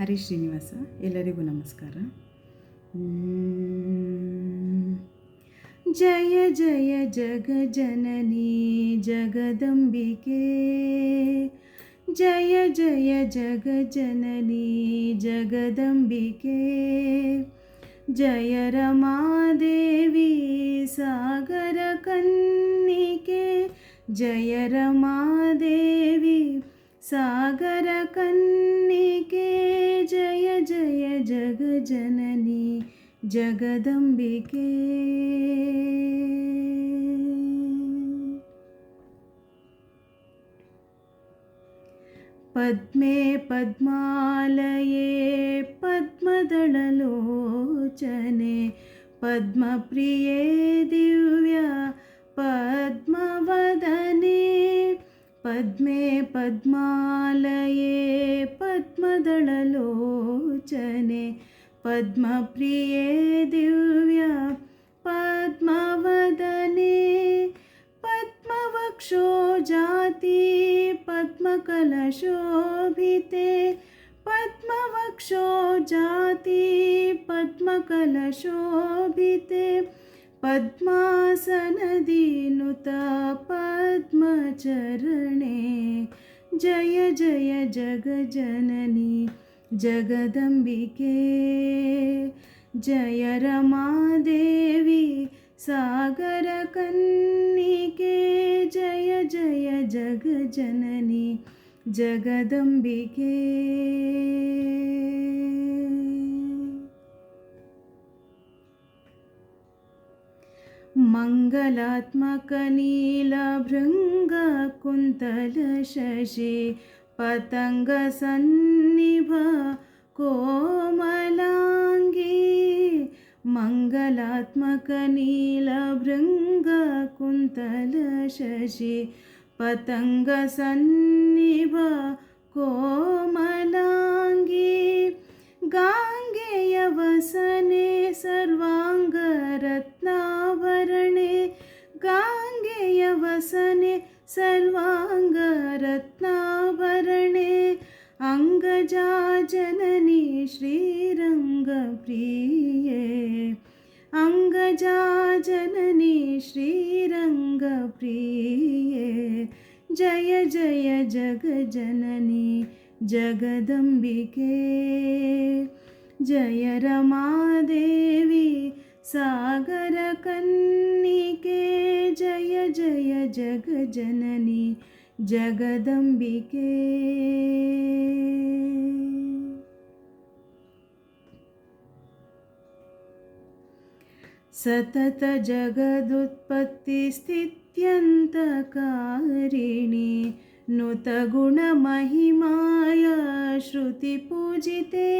ಹರೀಶ್ ಶ್ರೀನಿವಾಸ, ಎಲ್ಲರಿಗೂ ನಮಸ್ಕಾರ. ಜಯ ಜಯ, ಜಗ ಜನನಿ, ಜಗದಂಬಿಕೆ. ಜಯ ಜಯ, ಜಗ ಜನನಿ, ಜಗದಂಬಿಕೆ. ಜಯ ರಮಾದೇವಿ, ಸಾಗರ ಕನ್ನಿಕೆ. ಜಯ ರಮಾದೇವಿ, ಸಾಗರ ಕನ್ನಿಕೆ. जय जग जननी जगदम्बिके। पद्मे पद्मालये पद्मदळलोचने पद्मप्रिये दिव्या पद्मवदने पद्मे पद्मालये पद्मदळलोचने पद्मप्रिये दिव्या पद्मवदने पद्मवक्षो जाति पद्मकलशोभिते पद्मवक्षो जाति पद्मकलशोभिते। पद्मासनदीनुत पद्मचरणे। जय जय जगजननी जगदम्बिके। जय रमादेवी सागरकन्निके जय जय जगजननी जगदम्बिके। मङ्गलात्मकनीलभृङ्गकुन्तलशशि पतङ्गसन्निभ कोमलाङ्गी मङ्गलात्मकनीलभृङ्गकुन्तलशशि पतङ्गसन्निभ कोमलाङ्गी गाङ्गेयवसने सर्वाङ्गरत्नाभरणे गाङ्गेयवसने सर्वाङ्गरत्नाभरणे अङ्गजा जननी श्रीरङ्गप्रिये। अङ्गजा जननी श्रीरङ्गप्रिये। जय जय जगजननी जगदम्बिके। जय रमादेवी सागरकन्निके। जय जगजननी जगदम्बिके। सतत जगदुत्पत्तिस्थित्यन्तकारिणि नुतगुणमहिमाय श्रुतिपूजिते।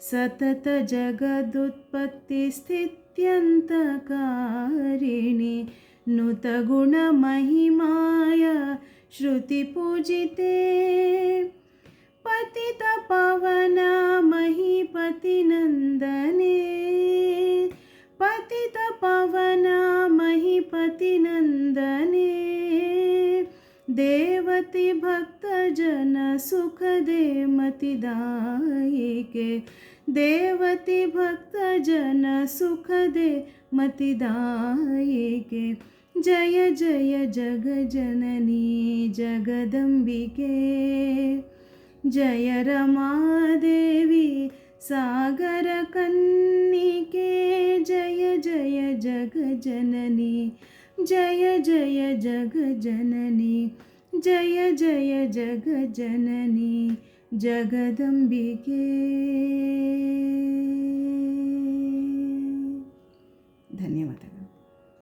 सतत जगदुत्पत्तिस्थित्यन्तकारिणि नुतगुणमहिमाय श्रुतिपूजिते। पतितपावन महीपतिनन्दने देवति भक्तजन सुखदे मतिदायिके देवति भक्तजन सुखदे मतिदायिके जय जय जग जननी जगदम्बिके। जय रमादेवी सागरकन्निके जय जय जगजननी जय जय जग जननी जय जय जग जननी जगदम्बिके। धन्यवाद।